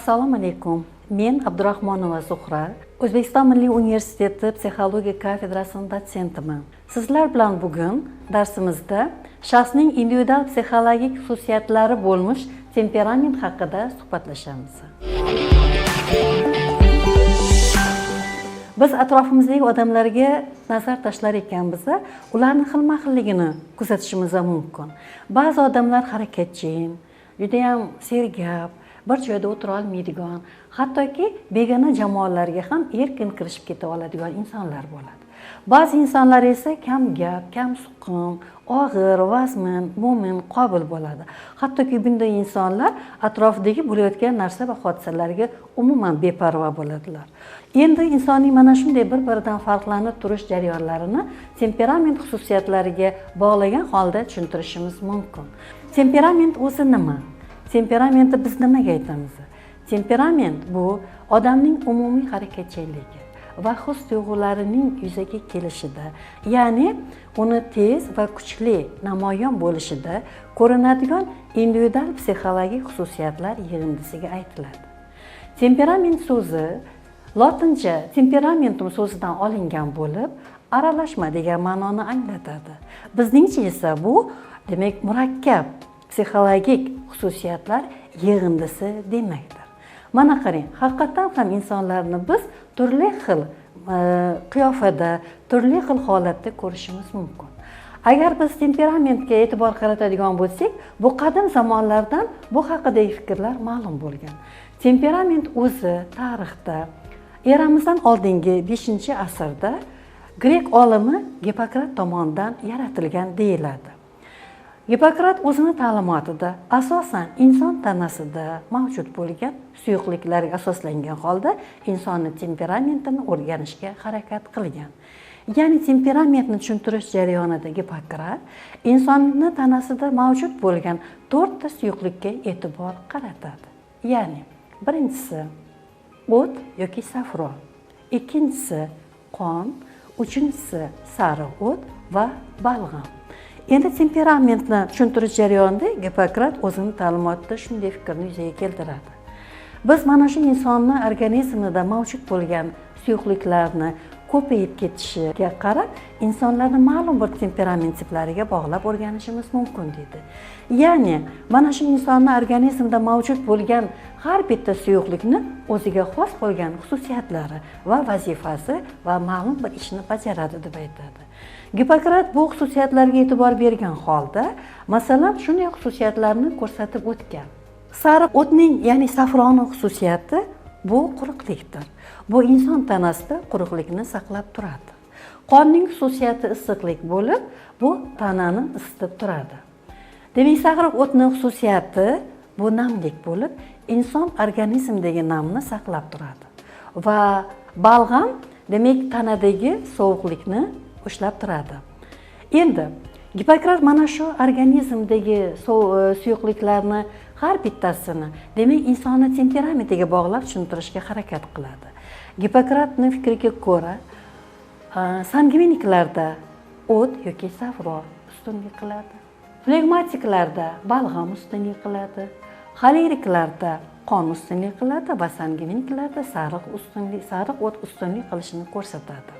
assalomu alaykum. Men abdurahmonova zuhra o'zbekiston milliy universiteti psixologiya kafedrasini dotsentiman. Sizlar bilan bugun darsimizda shaxsning individual psixologik xususiyatlari bo'lmish temperament haqida suhbatlashamiz. Biz atrofimizdagi odamlarga nazar tashlar ekanmiz ularni xilma xilligini kuzatishimiz mumkin. Ba'zi odamlar harakatchan judayam sergap bir joyda o'tira olmaydigan hattoki begona jamoalarga ham erkin kirishib keta oladigan insonlar bo'ladi. Ba'zi insonlar esa kam gap kam suqum og'ir vazmin mo'min qobil bo'ladi. Hattoki bunday insonlar atrofidagi bo'layotgan narsa va hodisalarga umuman beparvo bo'ladilar. Endi insonning mana shunday bir biridan farqlanib turish jarayonlarini temperament xususiyatlariga bog'lagan holda tushuntirishimiz mumkin. Temperament o'zi nima? Temperamentni biz nimaga aytamiz temperament bu odamning umumiy harakatchanligi va his tuyg'ularining yuzaga kelishida ya'ni uni tez va kuchli namoyon bo'lishida ko'rinadigan individual psixologik xususiyatlar yig'indisiga aytiladi. Temperament so'zi lotincha temperamentum so'zidan olingan bo'lib aralashma degan ma'noni anglatadi. Bizningcha esa bu demak murakkab psixologik xususiyatlar yig'indisi demakdir. Mana qarang haqiqatdan ham insonlarni biz turli xil e, qiyofada turli xil holatda ko'rishimiz mumkin. Agar biz temperamentga e'tibor qaratadigan bo'lsak bu qadim zamonlardan bu haqidagi fikrlar ma'lum bo'lgan. Temperament o'zi tarixda eramizdan oldingi beshinchi asrda grek olimi gipokrat tomonidan yaratilgan deyiladi. Gipokrat o'zini ta'limotida asosan inson tanasida mavjud bo'lgan suyuqliklarga asoslangan holda insonni temperamentini o'rganishga harakat qilgan. Ya'ni temperamentni tushuntirish jarayonida gipokrat insonni tanasida mavjud bo'lgan to'rtta suyuqlikka e'tibor qaratadi. Ya'ni birinchisi o't yoki safron ikkinchisi qon uchinchisi sariq o't va balg'am. Endi temperamentni tushuntirish jarayonida gipokrat o'zini ta'limotida shunday fikrni yuzaga keltiradi. Biz mana shu insonni organizmida mavjud bo'lgan suyuqliklarni ko'payib ketishiga qarab insonlarni ma'lum bir temperament tiplariga bog'lab o'rganishimiz mumkin deydi ya'ni mana shu insonni organizmida mavjud bo'lgan har bitta suyuqlikni o'ziga xos bo'lgan xususiyatlari va vazifasi va ma'lum bir ishni bajaradi deb aytadi. Gipokrat bu xususiyatlarga e'tibor bergan holda masalan shunday xususiyatlarni ko'rsatib o'tgan. Sariq o'tning ya'ni safroni xususiyati bu quruqlikdir. Bu inson tanasida quruqlikni saqlab turadi. Qonning xususiyati issiqlik bo'lib bu tanani isitib turadi. Demak sariq o'tni xususiyati bu namlik bo'lib inson organizmidagi namni saqlab turadi. Va balg'am demak tanadagi sovuqlikni ushlab turadi. Endi gipokrat mana shu organizmdagi e, suyuqliklarni har bittasini demak insonni temperamentiga bog'lab tushuntirishga harakat qiladi. Gipokratni fikriga ko'ra e, sangviniklarda o't yoki safro ustunlik qiladi. Flegmatiklarda balg'am ustunlik qiladi. Xoleriklarda qon ustunlik qiladi va sangviniklarda sariq ustunlik sariq o't ustunlik qilishini ko'rsatadi.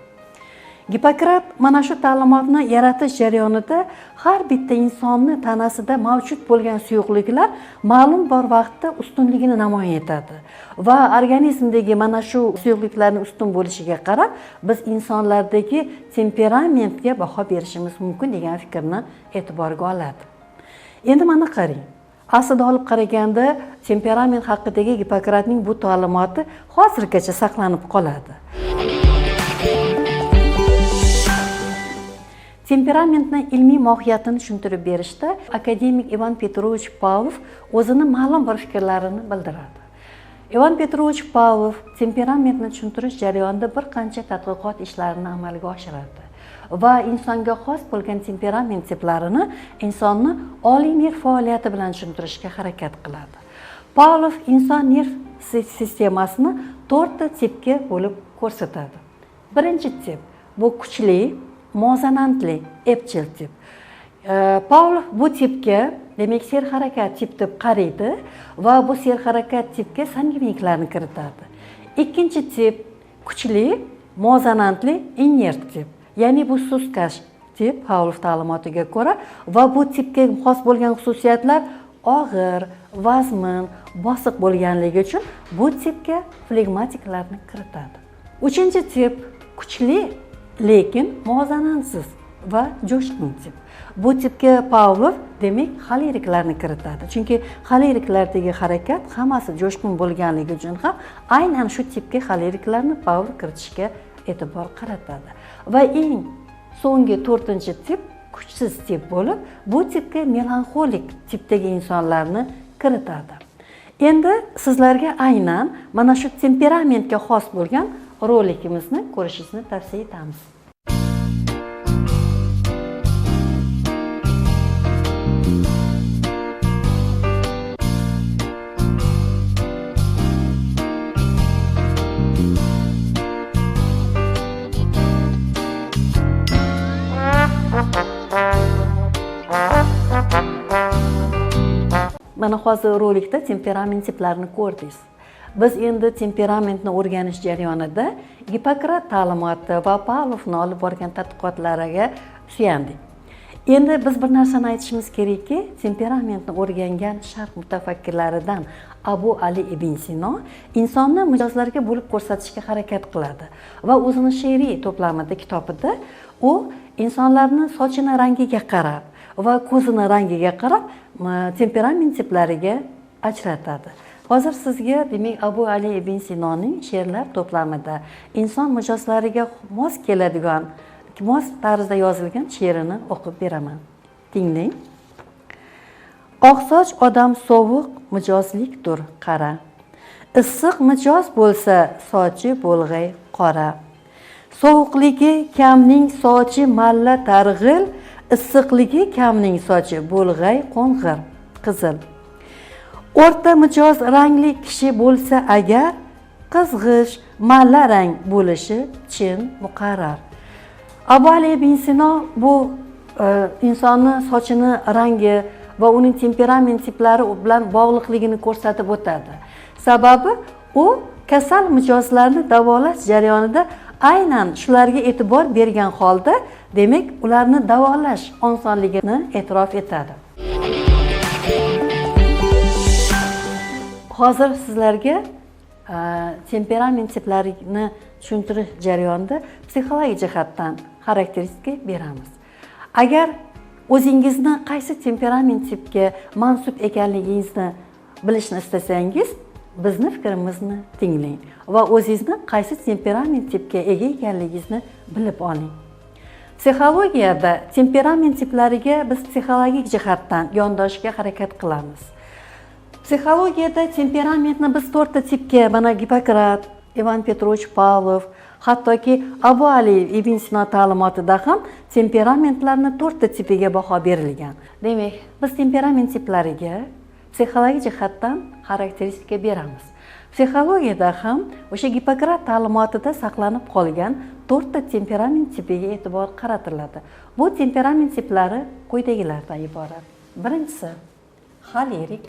Gipokrat mana shu ta'limotni yaratish jarayonida har bitta insonni tanasida mavjud bo'lgan suyuqliklar ma'lum bir vaqtda ustunligini namoyon etadi. Va organizmdagi mana shu suyuqliklarni ustun bo'lishiga qarab biz insonlardagi temperamentga baho berishimiz mumkin degan fikrni e'tiborga oladi. Endi mana qarang aslida olib qaraganda temperament haqidagi gipokratning bu ta'limoti hozirgacha saqlanib qoladi. Temperamentni ilmiy mohiyatini tushuntirib berishda akademik ivan petrovich pavlov o'zini ma'lum bir fikrlarini bildiradi ivan petrovich pavlov temperamentni tushuntirish jarayonida bir qancha tadqiqot ishlarini amalga oshiradi va insonga xos bo'lgan temperament tiplarini insonni oliy nerv faoliyati bilan tushuntirishga harakat qiladi pavlov inson nerv sistemasini to'rtta tipga bo'lib ko'rsatadi birinchi tip bu kuchli muvozanatli epchil tip. Paul bu tipga demak serharakat tip deb qaraydi va bu serharakat tipga sanguiniklarni kiritadi ikkinchi tip kuchli muvozanatli inert tip ya'ni bu suskash tip paulov ta'limotiga ko'ra va bu tipga xos bo'lgan xususiyatlar og'ir vazmin bosiq bo'lganligi uchun bu tipga flegmatiklarni kiritadi. Uchinchi tip kuchli lekin muvozanatsiz va jo'shqin tip bu tipga pavlov demak xoleriklarni kiritadi. Chunki xoleriklardagi harakat hammasi jo'shqin bo'lganligi uchun ham aynan shu tipga xoleriklarni pavlov kiritishga e'tibor qaratadi. Va eng so'nggi to'rtinchi tip kuchsiz tip bo'lib bu tipga melanxolik tipdagi insonlarni kiritadi. Endi sizlarga aynan mana shu temperamentga xos bo'lgan rolikimizni ko'rishingizni tavsiya etamiz. Mana hozir rolikda temperament tiplarini ko'rdingiz. Biz endi temperamentni o'rganish jarayonida gipokrat ta'limoti va pavlovni olib borgan tadqiqotlariga suyandik. Endi biz bir narsani aytishimiz kerakki temperamentni o'rgangan sharq mutafakkirlaridan abu ali ibn sino insonni mijozlarga bo'lib ko'rsatishga harakat qiladi va o'zini she'riy to'plamida kitobida u insonlarni sochini rangiga qarab va ko'zini rangiga qarab temperament tiplariga ajratadi. Hozir sizga demak abu ali ibn sinoning she'rlar to'plamida inson mijozlariga mos keladigan mos tarzda yozilgan she'rini o'qib beraman. Tinglang. Oqsoch odam sovuq mijozlikdir qara. Issiq mijoz bo'lsa sochi bo'lg'ay qora. Sovuqligi kamning sochi malla targ'il issiqligi kamning sochi bo'lg'ay qo'ng'ir qizil. O'rta mijoz rangli kishi bo'lsa agar qizg'ish malla rang bo'lishi chin muqarrar. Abu ali ibn sino bu e, insonni sochini rangi va uning temperament tiplari bilan bog'liqligini ko'rsatib o'tadi. Sababi u kasal mijozlarni davolash jarayonida aynan shularga e'tibor bergan holda demak ularni davolash osonligini e'tirof etadi. Hozir sizlarga e, temperament tiplarini tushuntirish jarayonida psixologik jihatdan xarakteristika beramiz. Agar o'zingizni qaysi temperament tipga mansub ekanligingizni bilishni istasangiz bizni fikrimizni tinglang va o'zingizni qaysi temperament tipga ega ekanligingizni bilib oling. Psixologiyada temperament tiplariga biz psixologik jihatdan yondoshishga harakat qilamiz. Psixologiyada temperamentni biz to'rtta tipga mana gippokrat ivan petrovich pavlov hattoki abu ali ibn sino ta'limotida ham temperamentlarni to'rtta tipiga baho berilgan demak biz temperament tiplariga psixologik jihatdan xarakteristika beramiz psixologiyada ham o'sha gippokrat ta'limotida saqlanib qolgan to'rtta temperament tipiga e'tibor qaratiladi bu temperament tiplari quyidagilardan iborat birinchisi xolerik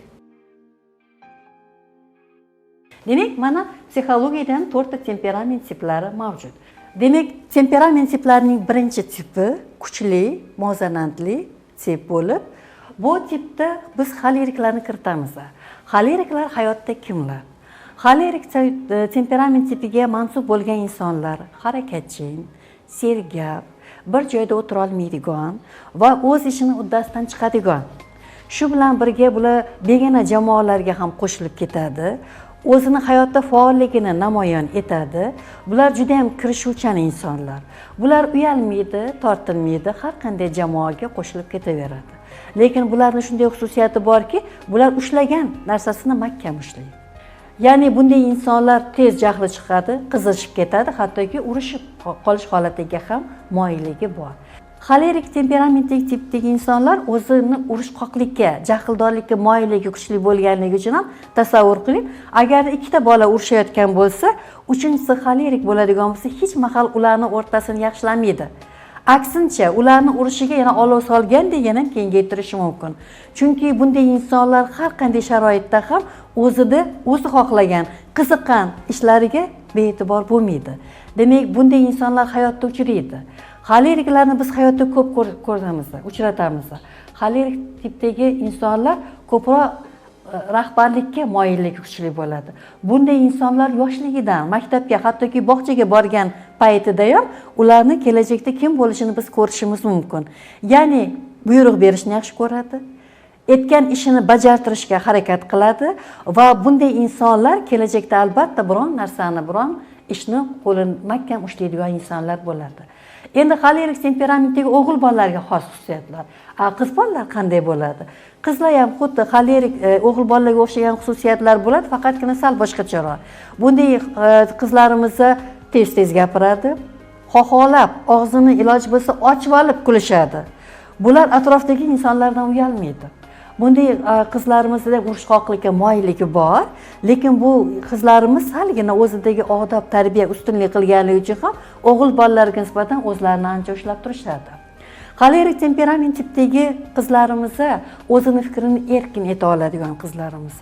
demak mana psixologiyada to'rtta temperament tiplari mavjud. Demak temperament tiplarining birinchi tipi kuchli muvozanatli tip bo'lib bu tipda biz xoleriklarni kiritamiz. Xoleriklar hayotda kimlar? Xolerik e, temperament tipiga mansub bo'lgan insonlar harakatchan sergap bir joyda o'tira olmaydigan va o'z ishini uddasidan chiqadigan. Shu bilan birga bular begona jamoalarga ham qo'shilib ketadi o'zini hayotda faolligini namoyon etadi. Bular juda yam kirishuvchan insonlar. Bular uyalmaydi tortinmaydi har qanday jamoaga qo'shilib ketaveradi. Lekin bularni shunday xususiyati borki bular ushlagan narsasini mahkam ushlaydi ya'ni bunday insonlar tez jahli chiqadi qizishib ketadi hattoki urushib qolish holatiga ham moyilligi bor. Xolerik temperamentdagi tipdagi insonlar o'zini urushqoqlikka jahldorlikka moyilligi kuchli bo'lganligi uchun ham tasavvur qiling. Agar ikkita bola urushayotgan bo'lsa uchinchisi xolerik bo'ladigan bo'lsa hech mahal ularni o'rtasini yaxshilamaydi. Aksincha ularni urishiga yana olov solgandek yana kengaytirishi mumkin. Chunki bunday insonlar har qanday sharoitda ham o'zida o'zi xohlagan qiziqqan ishlariga bee'tibor bo'lmaydi. Demak bunday insonlar hayotda uchraydi. Xoleriklarni biz hayotda ko'p ko'ramiz uchratamiz. Xolerik tipdagi insonlar ko'proq e, rahbarlikka moyilligi kuchli bo'ladi. Bunday insonlar yoshligidan maktabga hattoki bog'chaga borgan paytida ham ularni kelajakda kim bo'lishini biz ko'rishimiz mumkin. Ya'ni buyruq berishni yaxshi ko'radi aytgan ishini bajartirishga harakat qiladi va bunday insonlar kelajakda albatta biron narsani biron ishni qo'lini mahkam ushlaydigan insonlar bo'ladi. Endi xolerik temperamentdagi o'g'il bolalarga xos xususiyatlar. Qiz bolalar qanday bo'ladi? Qizlar ham xuddi xolerik e, o'g'il bolalarga o'xshagan xususiyatlar bo'ladi faqatgina sal boshqacharoq bunday e, qizlarimiz tez tez gapiradi xoxolab og'zini iloji bo'lsa ochib olib kulishadi. Bular atrofdagi insonlardan uyalmaydi. Bunday e, qizlarimizda urushqoqlikka moyilligi bor. Lekin bu qizlarimiz salgina o'zidagi odob tarbiya ustunlik qilganligi uchun ham o'g'il bolalarga nisbatan o'zlarini ancha ushlab turishadi xolerik temperament tipdagi qizlarimiz o'zini fikrini erkin eta oladigan qizlarimiz.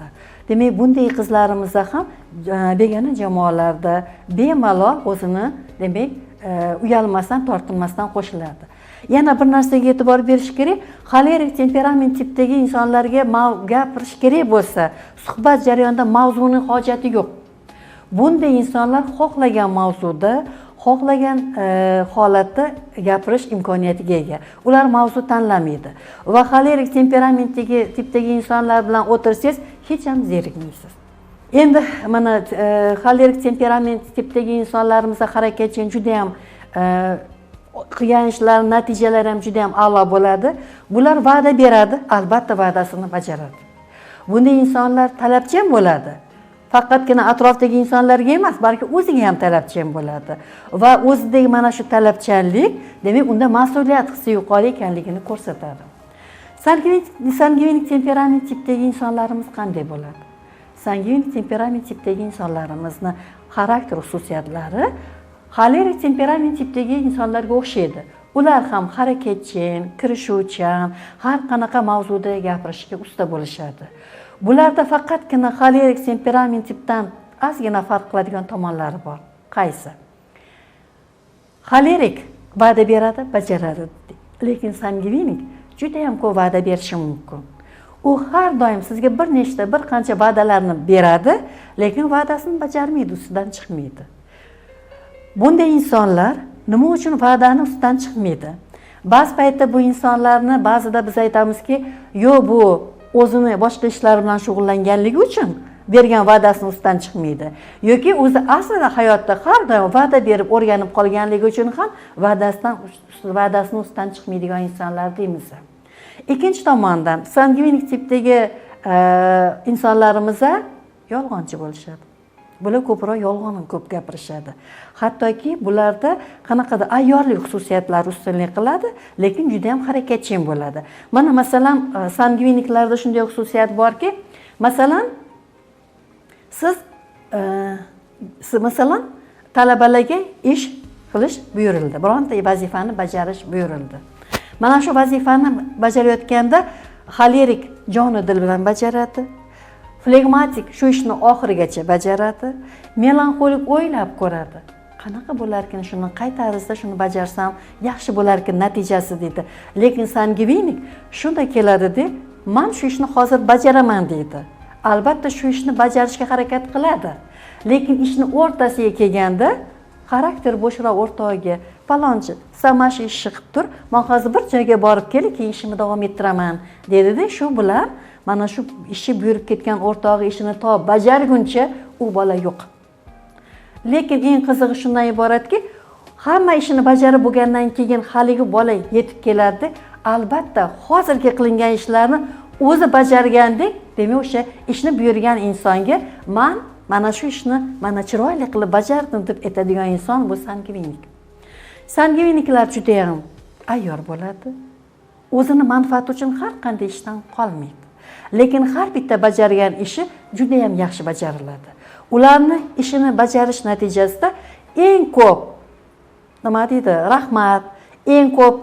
Demak bunday qizlarimizda ham e, begona jamoalarda bemalol o'zini demak e, uyalmasdan tortinmasdan qo'shiladi yana bir narsaga e'tibor berish kerak. Xolerik temperament tipdagi insonlarga gapirish kerak bo'lsa suhbat jarayonida mavzuni hojati yo'q. Bunday insonlar xohlagan mavzuda xohlagan e, holatda gapirish imkoniyatiga ega. Ular mavzu tanlamaydi. Va xolerik temperamentdagi tipdagi insonlar bilan o'tirsangiz hech ham zerikmaysiz. Endi mana e, xolerik temperament tipdagi insonlarimizda harakatchan juda yam e, qilgan ishlari natijalari ham juda yam a'lo bo'ladi bular va'da beradi albatta va'dasini bajaradi bunday insonlar talabchan bo'ladi faqatgina atrofdagi insonlarga emas balki o'ziga ham talabchan bo'ladi va o'zidagi mana shu talabchanlik demak unda mas'uliyat hissi yuqori ekanligini ko'rsatadi sanguinik temperament tipdagi insonlarimiz qanday bo'ladi sanguinik temperament tipdagi insonlarimizni xarakter xususiyatlari xolerik temperament tipdagi insonlarga o'xshaydi ular ham harakatchan kirishuvchan har qanaqa mavzuda gapirishga usta bo'lishadi. Bularda faqatgina xolerik temperament tipdan ozgina farq qiladigan tomonlari bor. Qaysi? Xolerik va'da beradi bajaradi. Lekin sanguinik judayam ko'p va'da berishi mumkin. U har doim sizga bir nechta bir qancha va'dalarni beradi lekin va'dasini bajarmaydi ustidan chiqmaydi bunday insonlar nima uchun va'dani ustidan chiqmaydi? Ba'zi paytda bu insonlarni ba'zida biz aytamizki yo'q bu o'zini boshqa ishlar bilan shug'ullanganligi uchun bergan va'dasini ustidan chiqmaydi. Yoki o'zi aslida hayotda har doim va'da berib o'rganib qolganligi uchun ham va'dasidan va'dasini ustidan chiqmaydigan insonlar deymiz. İkkinchi tomondan sanguinik tipdagi insonlarimiz yolg'onchi bo'lishadi bular ko'proq yolg'on ko'p gapirishadi. Hattoki bularda qanaqadir ayyorlik xususiyatlari ustunlik qiladi lekin juda yam harakatchan bo'ladi. Mana masalan e, sanguiniklarda shunday xususiyat borki masalan siz e, masalan talabalarga ish qilish buyurildi. Bironta vazifani bajarish buyurildi. Mana shu vazifani bajarayotganda xolerik joni dil bilan bajaradi flegmatik shu ishni oxirigacha bajaradi. Melanxolik o'ylab ko'radi. Qanaqa bo'larkan shuni qay tarzda shuni bajarsam yaxshi bo'larkan natijasi deydi. Lekin sangivinik shunda keladida man shu ishni hozir bajaraman deydi. Albatta shu ishni bajarishga harakat qiladi. Lekin ishni o'rtasiga kelganda xarakter bo'shroq o'rtog'iga palonchi san mana shu ishni qilib tur man hozir bir joyga borib kelib keyin ishimni davom ettiraman dedida shu bilan mana shu ishi buyurib ketgan o'rtog'i ishini to bajarguncha u bola yo'q. Lekin eng qizig'i shundan iboratki hamma ishini bajarib bo'lgandan keyin haligi bola yetib keladi albatta hozirgi qilingan ishlarni o'zi bajargandek demak o'sha ishni buyurgan insonga man mana shu ishni mana chiroyli qilib bajardim deb aytadigan inson bu sanguinik sanguiniklar judayam ayyor bo'ladi. O'zini manfaati uchun har qanday ishdan qolmaydi lekin har bitta bajargan ishi juda yam yaxshi bajariladi. Ularni ishini bajarish natijasida eng ko'p nima deydi rahmat eng ko'p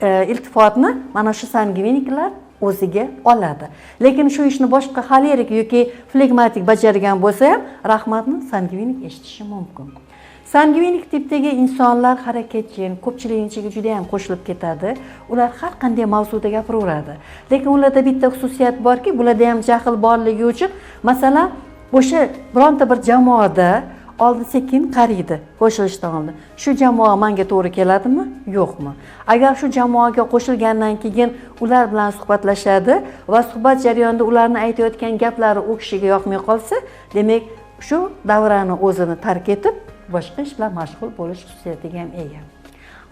e, iltifotni mana shu sangviniklar o'ziga oladi. Lekin shu ishni boshqa xolerik yoki flegmatik bajargan bo'lsa ham rahmatni sangvinik eshitishi mumkin. Sangvinik tipdagi insonlar harakatchan ko'pchilikni ichiga juda yam qo'shilib ketadi. Ular har qanday mavzuda gapiraveradi. Lekin ularda bitta xususiyat borki bularda ham jahl borligi uchun masalan o'sha bironta bir jamoada oldin sekin qariydi qo'shilishdan oldin. Shu jamoa manga to'g'ri keladimi? Yo'qmi? Agar shu jamoaga qo'shilgandan keyin ular bilan suhbatlashadi va suhbat jarayonida ularni aytayotgan gaplari u kishiga yoqmay qolsa demak shu davrani o'zini tark etib boshqa ish bilan mashg'ul bo'lish xususiyatiga ham ega.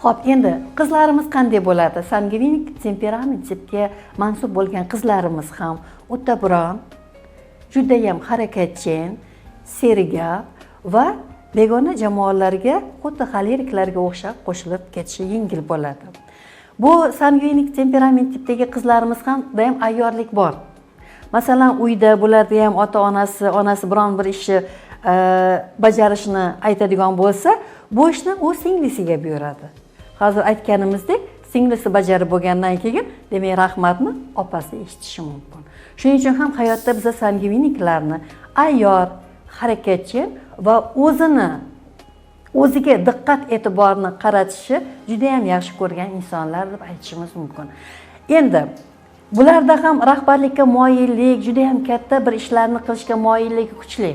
Ho'p endi qizlarimiz qanday bo'ladi sangvinik temperament tipga mansub bo'lgan qizlarimiz ham uddaburon judayam harakatchan sergap va begona jamoalarga xuddi xoleriklarga o'xshab qo'shilib ketishi yengil bo'ladi. Bu sangvinik temperament tipdagi qizlarimiz ham doim ayyorlik bor. Masalan uyda bularda ham ota onasi onasi biron bir ishni Э, bajarishni aytadigan bo'lsa bu ishni u singlisiga buyuradi. Hozir aytganimizdek singlisi bajarib bo'lgandan keyin demak rahmatni opasi eshitishi mumkin. Shuning uchun ham hayotda biza sangviniklarni ayyor harakatchan va o'zini o'ziga diqqat e'tiborni qaratishi judayam yaxshi ko'rgan insonlar deb aytishimiz mumkin. Endi bularda ham rahbarlikka moyillik judayam katta bir ishlarni qilishga moyilligi kuchli.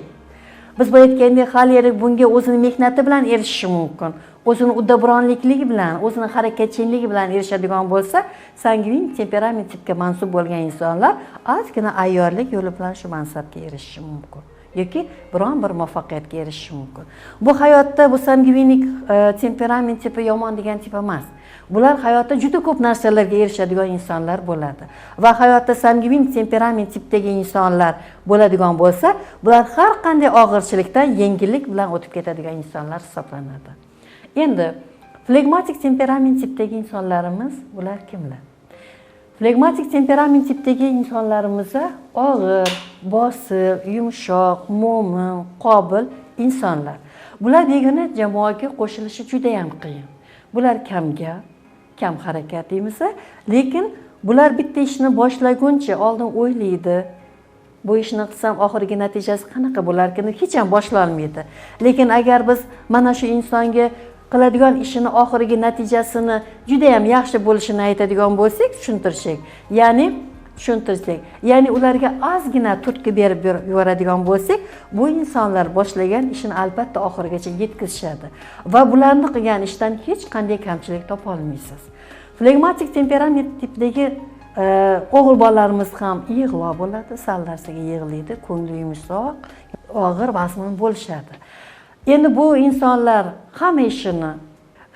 Biz bu aytgandek xolerik bunga o'zini mehnati bilan erishishi mumkin. O'zini uddaburonlikligi bilan o'zini harakatchanligi bilan erishadigan bo'lsa sangvin temperament tipga mansub bo'lgan insonlar ozgina ayyorlik yo'li bilan shu mansabga erishishi mumkin. Yoki biron bir muvaffaqiyatga erishishi mumkin. Bu hayotda bu sangvinik e, temperament tipi yomon degan tip emas. Bular hayotda juda ko'p narsalarga erishadigan insonlar bo'ladi. Va hayotda sangvin temperament tipdagi insonlar bo'ladigan bo'lsa bular har qanday og'irchilikdan yengillik bilan o'tib ketadigan insonlar hisoblanadi. Endi flegmatik temperament tipdagi insonlarimiz bular kimlar? Flegmatik temperament tipdagi insonlarimizda og'ir bosiq yumshoq mo'min qobil insonlar. Bular degani jamoaga qo'shilishi juda yam qiyin. Bular kamgap kam harakat deymiz lekin bular bitta ishni boshlaguncha oldin o'ylaydi. Bu ishni qilsam oxirgi natijasi qanaqa bo'larkin hech ham boshlolmaydi lekin agar biz mana shu insonga qiladigan ishini oxirgi natijasini juda yam yaxshi bo'lishini aytadigan bo'lsak tushuntirsak ya'ni tushuntirsak ya'ni ularga ozgina turtki berib yuboradigan bo'lsak bu insonlar boshlagan ishini albatta oxirigacha yetkazishadi. Va bularni qilgan ishdan hech qanday kamchilik topolmaysiz flegmatik temperament tipidagi e, o'g'il bolalarimiz ham yig'lo bo'ladi sal narsaga yig'laydi ko'ngli yumshoq og'ir vazmin bo'lishadi. Endi bu insonlar hamma ishini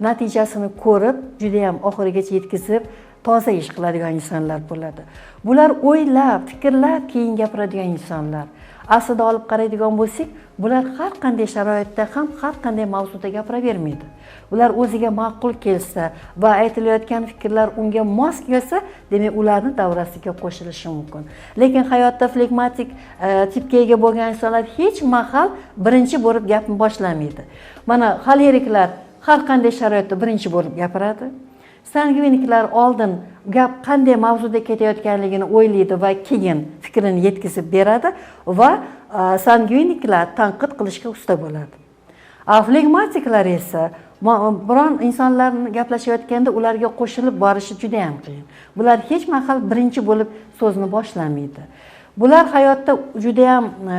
natijasini ko'rib judayam oxirigacha yetkazib toza ish qiladigan insonlar bo'ladi. Bular o'ylab fikrlab keyin gapiradigan insonlar. Aslida olib qaraydigan bo'lsak bular har qanday sharoitda ham har qanday mavzuda gapiravermaydi. Ular o'ziga ma'qul kelsa va aytilayotgan fikrlar unga mos kelsa demak ularni davrasiga qo'shilishi mumkin. Lekin hayotda flegmatik e, tipga ega bo'lgan insonlar hech mahal birinchi bo'lib gapni boshlamaydi. Mana xoleriklar har qanday sharoitda birinchi bo'lib gapiradi. Sangviniklar oldin gap qanday mavzuda ketayotganligini o'ylaydi va keyin fikrini yetkazib beradi va e, sangviniklar tanqid qilishga usta bo'ladi. Flegmatiklar esa biron insonlarni gaplashayotganda ularga qo'shilib borishi juda yam qiyin. Bular hech mahal birinchi bo'lib so'zni boshlamaydi. Bular hayotda judayam e,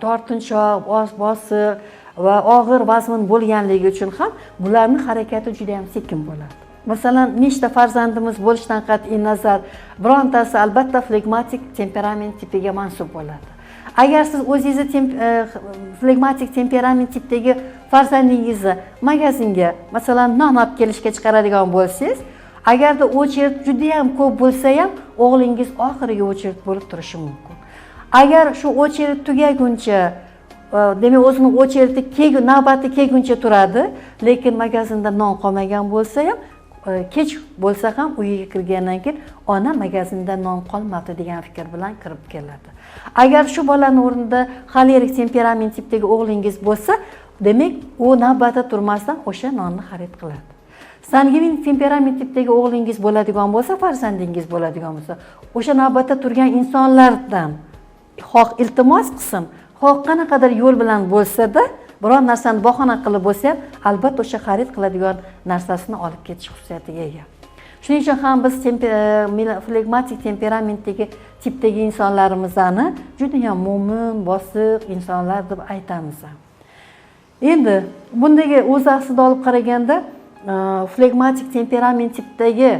tortinchoq bosiq va og'ir vazmin bo'lganligi uchun ham bularni harakati juda yam sekin bo'ladi. Masalan nechta farzandimiz bo'lishidan qat'iy nazar birontasi albatta flegmatik temperament tipiga mansub bo'ladi. Agar siz o'zingizni e, flegmatik temperament tipdagi farzandingizni magazinga masalan non olib kelishga chiqaradigan bo'lsangiz agarda очередь judayam ko'p bo'lsa ham o'g'lingiz oxirgi очередь bo'lib turishi mumkin. Agar shu очередь tugaguncha e, demak o'zini очереди navbati kelguncha turadi lekin magazinda non qolmagan bo'lsa ham E, kech bo'lsa ham uyiga kirgandan keyin ona magazinda non qolmadi degan fikr bilan kirib keladi agar shu bolani o'rnida xolerik temperament tipdagi o'g'lingiz bo'lsa demak u navbatda turmasdan o'sha nonni xarid qiladi. Sangvin temperament tipdagi o'g'lingiz bo'ladigan bo'lsa farzandingiz bo'ladigan bo'lsa o'sha navbatda turgan insonlardan xoh iltimos qilsin. Xoh qanaqadir yo'l bilan bo'lsada biron narsani bahona qilib bo'lsa ham albatta o'sha xarid qiladigan narsasini olib ketish xususiyatiga ega. Shuning uchun ham biz e, flegmatik temperamentdagi tipdagi insonlarimizni judayam mo'min bosiq insonlar deb aytamiz. Endi bundagi o'z aslida olib qaraganda e, flegmatik temperament tipdagi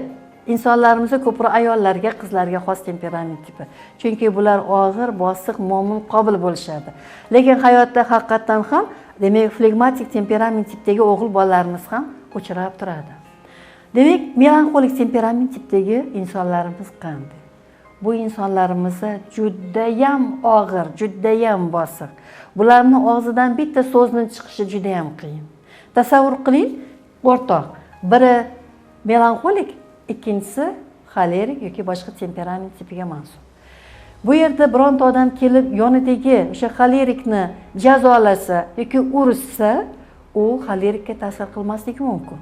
insonlarimiz ko'proq ayollarga qizlarga xos temperament tipi. Chunki bular og'ir bosiq mo'min qobil bo'lishadi. Lekin hayotda haqiqatdan ham demak flegmatik temperament tipdagi o'g'il bolalarimiz ham uchrab turadi. Demak melanxolik temperament tipdagi insonlarimiz qanday? Bu insonlarimiz judayam og'ir judayam bosiq. Bularni og'zidan bitta so'zni chiqishi judayam qiyin. Tasavvur qiling o'rtoq biri melanxolik ikkinchisi xolerik yoki boshqa temperament tipiga mansub bu yerda bironta odam kelib yonidagi o'sha xolerikni jazolasa yoki urishsa u xolerikka ta'sir qilmasligi mumkin.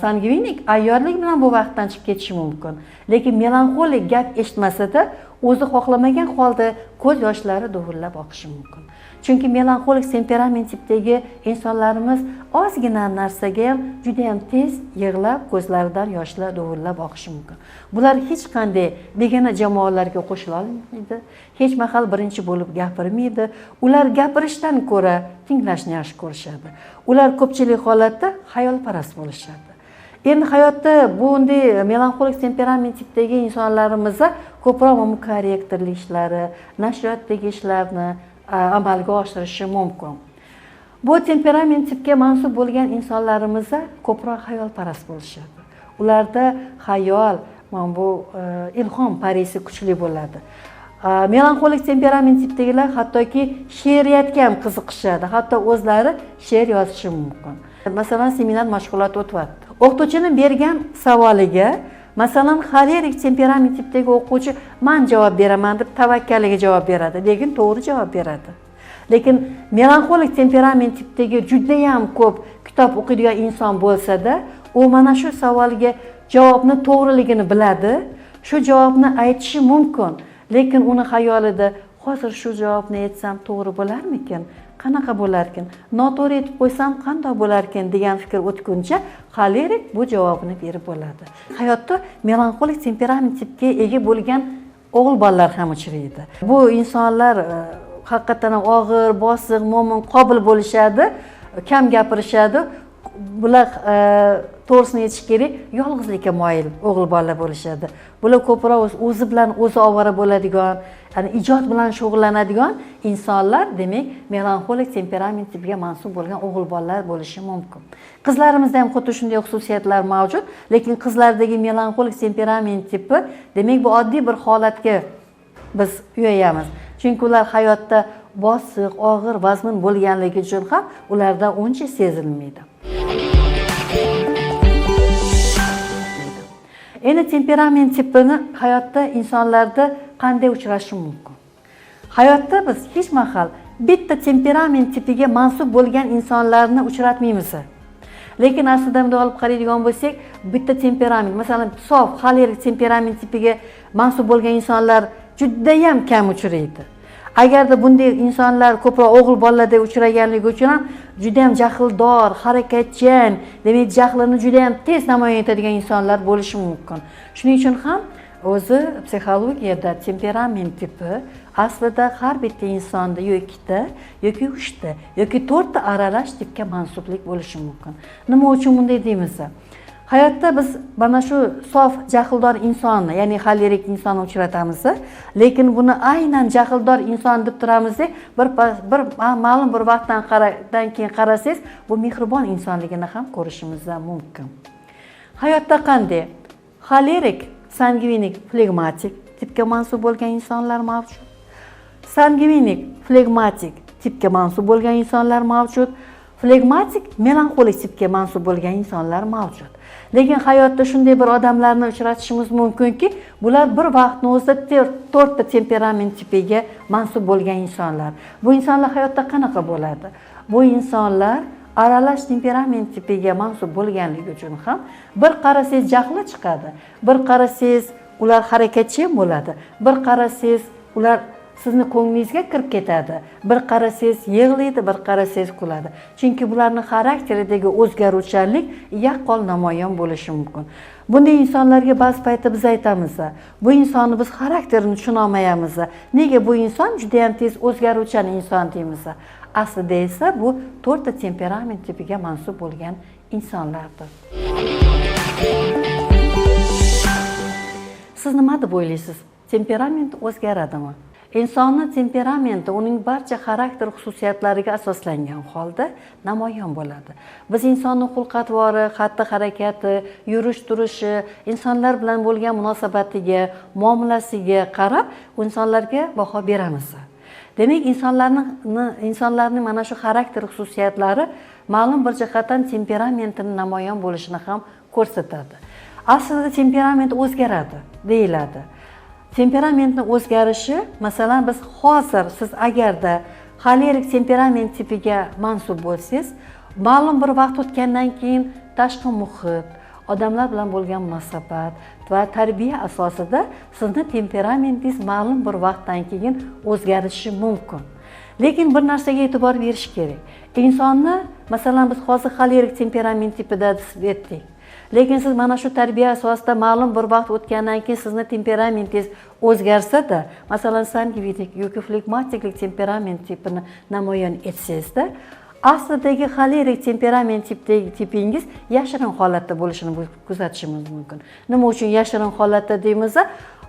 Sangvinik ayyorlik bilan bu vaqtdan chiqib ketishi mumkin. Lekin melanxolik gap eshitmasada o'zi xohlamagan holda ko'z yoshlari duvillab oqishi mumkin. Chunki melanxolik temperament tipdagi insonlarimiz ozgina narsaga ham juda yam tez yig'lab ko'zlaridan yoshlar dovillab oqishi mumkin. Bular hech qanday begona jamoalarga qo'shila olmaydi hech mahal birinchi bo'lib gapirmaydi. Ular gapirishdan ko'ra tinglashni yaxshi ko'rishadi. Ular ko'pchilik holatda xayolparast bo'lishadi. Endi hayotda bunday melanxolik temperament tipdagi insonlarimizda ko'proq korrektorlik ishlari nashriyotdagi ishlarni amalga oshirishi mumkin. Bu temperament tipga mansub bo'lgan insonlarimiz ko'proq xayolparast bo'lishadi ularda xayol mana bu e, ilhom parisi kuchli bo'ladi. Melanxolik temperament tipdagilar hattoki she'riyatga ham qiziqishadi hatto o'zlari she'r yozishi mumkin. Masalan seminar mashg'ulot o'tyapti o'qituvchini bergan savoliga masalan xolerik temperament tipdagi o'quvchi man javob beraman deb tavakkaliga javob beradi. Lekin to'g'ri javob beradi. Lekin melanxolik temperament tipdagi judayam ko'p kitob o'qiydigan inson bo'lsada u mana shu savolga javobni to'g'riligini biladi. Shu javobni aytishi mumkin. Lekin uni xayolida hozir shu javobni aytsam to'g'ri bo'larmikin? Qanaqa bo'larkin noto'g'ri aytib qo'ysam qandoq bo'larkin degan fikr o'tguncha xolerik bu javobini berib bo'ladi. Hayotda melanxolik temperament tipga ega bo'lgan o'g'il bolalar ham uchraydi. Bu insonlar e, haqiqatdan ham og'ir bosiq mo'min qobil bo'lishadi kam gapirishadi. Bular e, to'g'risini aytish kerak yolg'izlikka moyil o'g'il bolalar bo'lishadi. Bular ko'proq o'zi bilan o'zi ovora bo'ladigan ya'ni ijod bilan shug'ullanadigan insonlar demak melanxolik temperament tipiga mansub bo'lgan o'g'il bolalar bo'lishi mumkin. Qizlarimizda ham xuddi shunday xususiyatlar mavjud lekin qizlardagi melanxolik temperament tipi demak bu oddiy bir holatga biz uyayamiz. Chunki ular hayotda bosiq og'ir vazmin bo'lganligi uchun ham ularda uncha sezilmaydi. Endi temperament tipini hayotda insonlarda qanday uchrashi mumkin? Hayotda biz hech mahal bitta temperament tipiga mansub bo'lgan insonlarni uchratmaymiz. Lekin aslida bunday olib qaraydigan bo'lsak bitta temperament masalan sof xolerik temperament tipiga mansub bo'lgan insonlar judayam kam uchraydi. Agarda bunday insonlar ko'proq o'g'il bolalarda uchraganligi uchun ham judayam jahldor harakatchan demak jahlini judayam tez namoyon etadigan insonlar bo'lishi mumkin. Shuning uchun ham o'zi psixologiyada temperament tipi aslida har bitta insonda yo ikkita yoki uchta yoki to'rtta aralash tipga mansublik bo'lishi mumkin. Nima uchun bunday deymiz? Hayotda biz mana shu sof jahldor insonni ya'ni xolerik insonni uchratamiz lekin buni aynan jahldor inson deb turamiz bir bir ma'lum bir vaqtdan keyin qarasangiz bu mehribon insonligini ham ko'rishimiz mumkin. Hayotda qanday? Xolerik sangvinik flegmatik tipga mansub bo'lgan insonlar mavjud. Sangvinik flegmatik tipga mansub bo'lgan insonlar mavjud flegmatik melanxolik tipga mansub bo'lgan insonlar mavjud. Lekin hayotda shunday bir odamlarni uchratishimiz mumkinki bular bir vaqtni o'zida to'rtta temperament tipiga mansub bo'lgan insonlar. Bu insonlar hayotda qanaqa bo'ladi? Bu insonlar aralash temperament tipiga mansub bo'lganligi uchun ham bir qarasangiz jahli chiqadi bir qarasangiz ular harakatchan bo'ladi bir qarasangiz ular sizni ko'nglingizga kirib ketadi. Bir qarasangiz yig'laydi bir qarasangiz kuladi chunki bularni xarakteridagi o'zgaruvchanlik yaqqol namoyon bo'lishi mumkin. Bunday insonlarga ba'zi paytda biz aytamiz bu insonni biz xarakterini tushunolmayapmiz nega bu inson judayam tez o'zgaruvchan inson deymiz? Aslida esa bu to'rtta temperament tipiga mansub bo'lgan insonlardir. Siz nima deb o'ylaysiz? Temperament o'zgaradimi? Insonni temperamenti uning barcha xarakter xususiyatlariga asoslangan holda namoyon bo'ladi. Biz insonni xulq atvori xatti harakati yurish turishi insonlar bilan bo'lgan munosabatiga muomalasiga qarab insonlarga baho beramiz. Demak insonlarni insonlarning mana shu xarakter xususiyatlari ma'lum bir jihatdan temperamentini namoyon bo'lishini ham ko'rsatadi. Aslida temperament o'zgaradi deyiladi. Temperamentni o'zgarishi masalan biz hozir siz agarda xolerik temperament tipiga mansub bo'lsangiz ma'lum bir vaqt o'tgandan keyin tashqi muhit odamlar bilan bo'lgan munosabat va tarbiya asosida sizni temperamentingiz ma'lum bir vaqtdan keyin o'zgarishi mumkin. Lekin bir narsaga e'tibor berish kerak. Insonni masalan biz hozir xolerik temperament tipida aytdik. Lekin siz mana shu tarbiya asosida ma'lum bir vaqt o'tgandan keyin sizni temperamentingiz o'zgarsada masalan sangvinik yoki flegmatiklik temperament tipini namoyon etsangizda aslidagi xolerik temperament tipdagi tipingiz yashirin holatda bo'lishini kuzatishimiz mumkin. Nima uchun yashirin holatda deymiz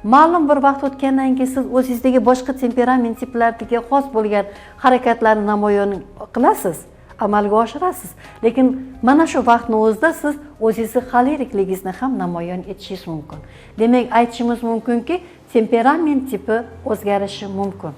ma'lum bir vaqt o'tgandan keyin siz o'zingizdagi boshqa temperament tiplariga xos bo'lgan harakatlarni namoyon qilasiz. Amalga oshirasiz. Lekin mana shu vaqtni o'zida siz o'zingizni xolerikligingizni ham namoyon etishingiz mumkin. Demak aytishimiz mumkinki temperament tipi o'zgarishi mumkin.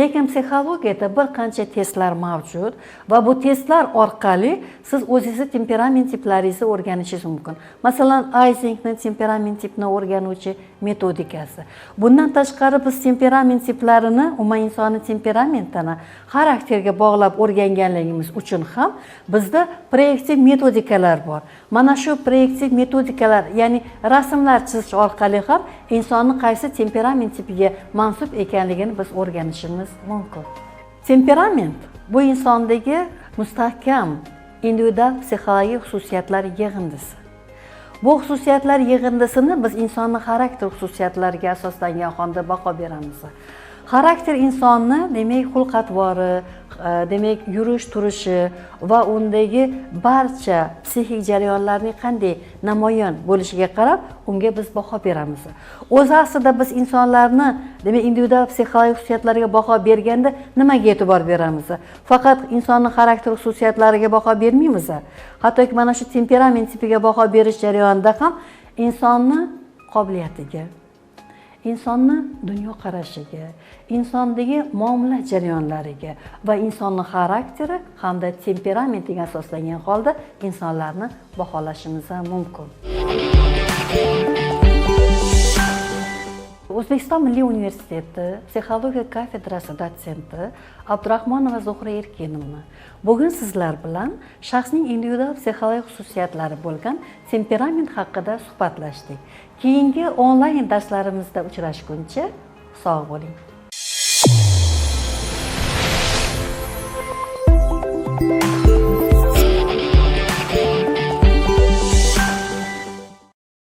Lekin psixologiyada bir qancha testlar mavjud va bu testlar orqali siz o'zingizni temperament tiplaringizni o'rganishingiz mumkin. Masalan ayzingni temperament tipini o'rganuvchi metodikasi. Bundan tashqari biz temperament tiplarini umuman insonni temperamentini xarakterga bog'lab o'rganganligimiz uchun ham bizda proyektiv metodikalar bor. Mana shu proyektiv metodikalar ya'ni rasmlar chizish orqali ham insonni qaysi temperament tipiga mansub ekanligini biz o'rganishimiz mumkin temperament bu insondagi mustahkam individual psixologik xususiyatlar yig'indisi. Bu xususiyatlar yig'indisini biz insonni xarakter xususiyatlariga asoslangan holda baho beramiz. Xarakter insonni demak xulq atvori Э, demak yurish turishi va undagi barcha psixik jarayonlarning qanday namoyon bo'lishiga qarab unga biz baho beramiz. O'zi aslida biz insonlarni demak individual psixologik xususiyatlariga baho berganda nimaga e'tibor beramiz? Faqat insonni xarakter xususiyatlariga baho bermaymiz. Hattoki mana shu temperament tipiga baho berish jarayonida ham insonni qobiliyatiga insonni dunyoqarashiga insondagi muomala jarayonlariga va insonni xarakteri hamda temperamentiga asoslangan holda insonlarni baholashimiz ham mumkin. O'zbekiston milliy universiteti psixologiya kafedrasi dotsenti abdurahmonova zuhra erkinovna bugun sizlar bilan shaxsning individual psixologik xususiyatlari bo'lgan temperament haqida suhbatlashdik. keyingi onlayn darslarimizda uchrashguncha sog' bo'ling. thank you